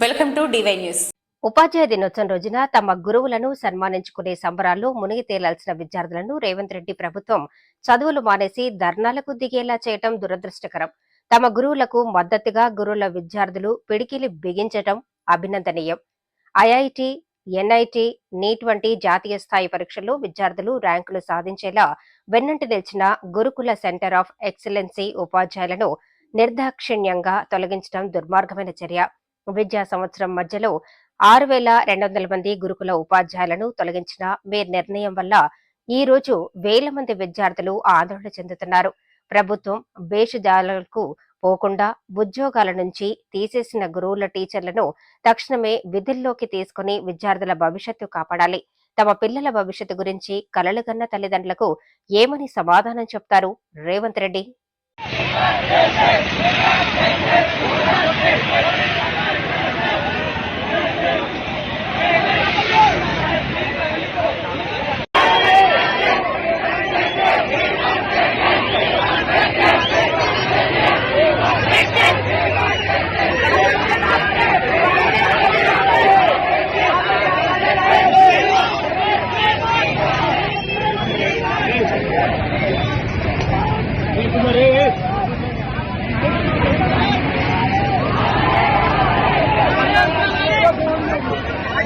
Welcome to DY news. ఉపాధ్యాయ దినోత్సవం రోజున తమ గురువులను సన్మానించుకునే సంబరాల్లో మునిగి తేలాల్సిన విద్యార్థులను రేవంత్ రెడ్డి ప్రభుత్వం చదువులు మానేసి ధర్నాలకు దిగేలా చేయటం దురదృష్టకరం. తమ గురువులకు మద్దతుగా గురువుల విద్యార్థులు పిడికిలి బిగించటం అభినందనీయం. ఐఐటి ఎన్ఐటి నీట్ వంటి జాతీయ స్థాయి పరీక్షల్లో విద్యార్థులు ర్యాంకులు సాధించేలా వెన్నంటి నిలిచిన గురుకుల సెంటర్ ఆఫ్ ఎక్సలెన్సీ ఉపాధ్యాయులను నిర్దాక్షిణ్యంగా తొలగించడం దుర్మార్గమైన చర్య. విద్యా సంవత్సరం మధ్యలో ఆరు వేల రెండు వందల మంది గురుకుల ఉపాధ్యాయులను తొలగించిన మీ నిర్ణయం వల్ల ఈ రోజు వేల మంది విద్యార్థులు ఆందోళన చెందుతున్నారు. ప్రభుత్వం భేషజాలకు పోకుండా ఉద్యోగాల నుంచి తీసేసిన గురువుల టీచర్లను తక్షణమే విధుల్లోకి తీసుకుని విద్యార్థుల భవిష్యత్తు కాపాడాలి. తమ పిల్లల భవిష్యత్తు గురించి కలలుగన్న తల్లిదండ్రులకు ఏమని సమాధానం చెప్తారు? రేవంత్ రెడ్డి.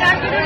అందరూ